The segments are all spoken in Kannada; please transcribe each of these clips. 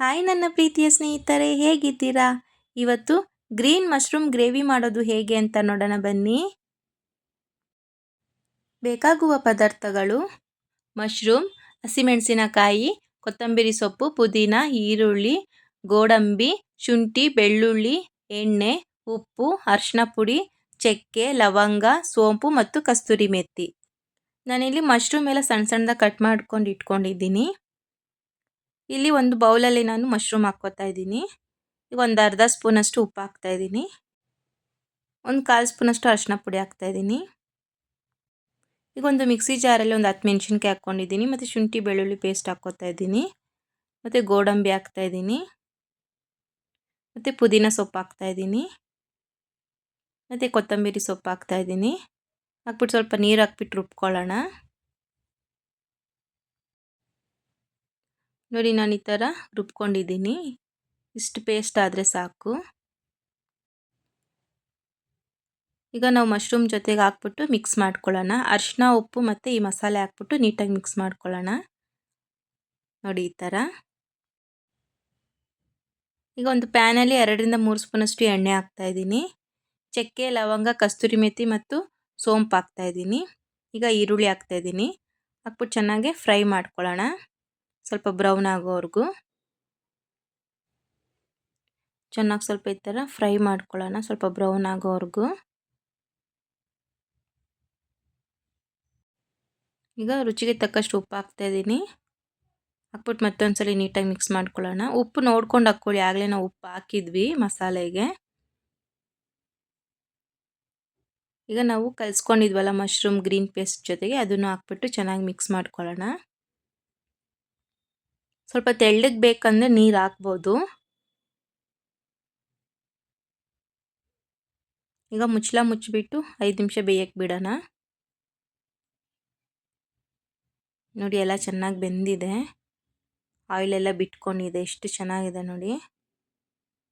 ಹಾಯ್ ನನ್ನ ಪ್ರೀತಿಯ ಸ್ನೇಹಿತರೆ, ಹೇಗಿದ್ದೀರಾ? ಇವತ್ತು ಗ್ರೀನ್ ಮಶ್ರೂಮ್ ಗ್ರೇವಿ ಮಾಡೋದು ಹೇಗೆ ಅಂತ ನೋಡೋಣ ಬನ್ನಿ. ಬೇಕಾಗುವ ಪದಾರ್ಥಗಳು, ಮಶ್ರೂಮ್, ಹಸಿಮೆಣಸಿನಕಾಯಿ, ಕೊತ್ತಂಬರಿ ಸೊಪ್ಪು, ಪುದೀನ, ಈರುಳ್ಳಿ, ಗೋಡಂಬಿ, ಶುಂಠಿ, ಬೆಳ್ಳುಳ್ಳಿ, ಎಣ್ಣೆ, ಉಪ್ಪು ಅರಿಶಿನ ಪುಡಿ, ಚಕ್ಕೆ, ಲವಂಗ, ಸೋಂಪು ಮತ್ತು ಕಸ್ತೂರಿ ಮೆತ್ತಿ ನಾನಿಲ್ಲಿ ಮಶ್ರೂಮ್ ಎಲ್ಲ ಸಣ್ಣ ಸಣ್ಣದಾಗಿ ಕಟ್ ಮಾಡ್ಕೊಂಡು ಇಟ್ಕೊಂಡಿದ್ದೀನಿ. ಇಲ್ಲಿ ಒಂದು ಬೌಲಲ್ಲಿ ನಾನು ಮಶ್ರೂಮ್ ಹಾಕ್ಕೋತಾ ಇದ್ದೀನಿ. ಈಗ ಒಂದು ಅರ್ಧ ಸ್ಪೂನಷ್ಟು ಉಪ್ಪು ಹಾಕ್ತಾ ಇದ್ದೀನಿ. ಒಂದು ಕಾಲು ಸ್ಪೂನಷ್ಟು ಅರಿಶಿನ ಪುಡಿ ಹಾಕ್ತಾ ಇದ್ದೀನಿ. ಈಗ ಒಂದು ಮಿಕ್ಸಿ ಜಾರಲ್ಲಿ ಒಂದು ಹತ್ತು ಮೆಣಸಿನ್ಕಾಯಿ ಹಾಕ್ಕೊಂಡಿದ್ದೀನಿ ಮತ್ತು ಶುಂಠಿ ಬೆಳ್ಳುಳ್ಳಿ ಪೇಸ್ಟ್ ಹಾಕ್ಕೋತಾ ಇದ್ದೀನಿ. ಮತ್ತು ಗೋಡಂಬಿ ಹಾಕ್ತಾ ಇದ್ದೀನಿ. ಮತ್ತು ಪುದೀನ ಸೊಪ್ಪು ಹಾಕ್ತಾ ಇದ್ದೀನಿ. ಮತ್ತು ಕೊತ್ತಂಬರಿ ಸೊಪ್ಪು ಹಾಕ್ತಾ ಇದ್ದೀನಿ. ಹಾಕ್ಬಿಟ್ಟು ಸ್ವಲ್ಪ ನೀರು ಹಾಕ್ಬಿಟ್ಟು ರುಬ್ಕೊಳ್ಳೋಣ. ನೋಡಿ ನಾನು ಈ ಥರ ರುಬ್ಕೊಂಡಿದ್ದೀನಿ. ಇಷ್ಟು ಪೇಸ್ಟ್ ಆದರೆ ಸಾಕು. ಈಗ ನಾವು ಮಶ್ರೂಮ್ ಜೊತೆಗೆ ಹಾಕ್ಬಿಟ್ಟು ಮಿಕ್ಸ್ ಮಾಡ್ಕೊಳ್ಳೋಣ. ಅರಿಶಿನ ಉಪ್ಪು ಮತ್ತು ಈ ಮಸಾಲೆ ಹಾಕ್ಬಿಟ್ಟು ನೀಟಾಗಿ ಮಿಕ್ಸ್ ಮಾಡ್ಕೊಳ್ಳೋಣ. ನೋಡಿ ಈ ಥರ. ಈಗ ಒಂದು ಪ್ಯಾನಲ್ಲಿ ಎರಡರಿಂದ ಮೂರು ಸ್ಪೂನಷ್ಟು ಎಣ್ಣೆ ಹಾಕ್ತಾಯಿದ್ದೀನಿ ಚಕ್ಕೆ, ಲವಂಗ, ಕಸ್ತೂರಿ ಮೆಥಿ ಮತ್ತು ಸೋಂಪು ಹಾಕ್ತಾಯಿದ್ದೀನಿ ಈಗ ಈರುಳ್ಳಿ ಹಾಕ್ತಾಯಿದ್ದೀನಿ ಹಾಕ್ಬಿಟ್ಟು ಚೆನ್ನಾಗಿ ಫ್ರೈ ಮಾಡ್ಕೊಳ್ಳೋಣ. ಸ್ವಲ್ಪ ಬ್ರೌನ್ ಆಗೋವರೆಗೂ ಚೆನ್ನಾಗಿ ಸ್ವಲ್ಪ ಈ ಥರ ಫ್ರೈ ಮಾಡ್ಕೊಳ್ಳೋಣ, ಸ್ವಲ್ಪ ಬ್ರೌನ್ ಆಗೋವರೆಗೂ. ಈಗ ರುಚಿಗೆ ತಕ್ಕಷ್ಟು ಉಪ್ಪು ಹಾಕ್ತಾಯಿದ್ದೀನಿ ಹಾಕ್ಬಿಟ್ಟು ಮತ್ತೊಂದು ಸಲ ನೀಟಾಗಿ ಮಿಕ್ಸ್ ಮಾಡ್ಕೊಳ್ಳೋಣ. ಉಪ್ಪು ನೋಡ್ಕೊಂಡು ಹಾಕ್ಕೊಳ್ಳಿ. ಆಗಲೇ ನಾವು ಉಪ್ಪು ಹಾಕಿದ್ವಿ ಮಸಾಲೆಗೆ. ಈಗ ನಾವು ಕಲಿಸ್ಕೊಂಡಿದ್ವಲ್ಲ ಮಶ್ರೂಮ್ ಗ್ರೀನ್ ಪೇಸ್ಟ್ ಜೊತೆಗೆ, ಅದನ್ನು ಹಾಕ್ಬಿಟ್ಟು ಚೆನ್ನಾಗಿ ಮಿಕ್ಸ್ ಮಾಡ್ಕೊಳ್ಳೋಣ. ಸ್ವಲ್ಪ ತೆಳ್ಳಗೆ ಬೇಕಂದರೆ ನೀರು ಹಾಕ್ಬೋದು. ಈಗ ಮುಚ್ಚಲ ಮುಚ್ಚಿಬಿಟ್ಟು ಐದು ನಿಮಿಷ ಬೇಯಕ್ಕೆ ಬಿಡೋಣ. ನೋಡಿ ಎಲ್ಲ ಚೆನ್ನಾಗಿ ಬೆಂದಿದೆ. ಆಯಿಲೆಲ್ಲ ಬಿಟ್ಕೊಂಡಿದೆ. ಎಷ್ಟು ಚೆನ್ನಾಗಿದೆ ನೋಡಿ.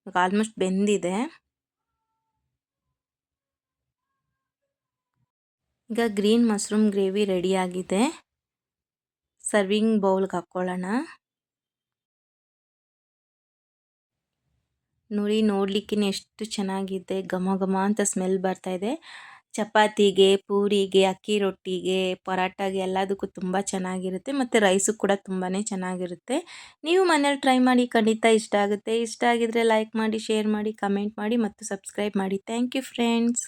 ಈಗ ಆಲ್ಮೋಸ್ಟ್ ಬೆಂದಿದೆ. ಈಗ ಗ್ರೀನ್ ಮಶ್ರೂಮ್ ಗ್ರೇವಿ ರೆಡಿಯಾಗಿದೆ ಸರ್ವಿಂಗ್ ಬೌಲ್ಗೆ ಹಾಕ್ಕೊಳ್ಳೋಣ. ನೋಡಿ ನೋಡ್ಲಿಕ್ಕೆ ಎಷ್ಟು ಚೆನ್ನಾಗಿದೆ. ಘಮ ಘಮ ಅಂತ ಸ್ಮೆಲ್ ಬರ್ತಾ ಇದೆ. ಚಪಾತಿಗೆ, ಪೂರಿಗೆ, ಅಕ್ಕಿ ರೊಟ್ಟಿಗೆ ಪರಾಟಾಗೆ ಎಲ್ಲದಕ್ಕೂ ತುಂಬ ಚೆನ್ನಾಗಿರುತ್ತೆ. ಮತ್ತು ರೈಸು ಕೂಡ ತುಂಬಾ ಚೆನ್ನಾಗಿರುತ್ತೆ. ನೀವು ಮನೇಲಿ ಟ್ರೈ ಮಾಡಿ ಖಂಡಿತ ಇಷ್ಟ ಆಗುತ್ತೆ. ಇಷ್ಟ ಆಗಿದ್ರೆ ಲೈಕ್ ಮಾಡಿ ಶೇರ್ ಮಾಡಿ ಕಮೆಂಟ್ ಮಾಡಿ, ಮತ್ತು ಸಬ್ಸ್ಕ್ರೈಬ್ ಮಾಡಿ. Thank you friends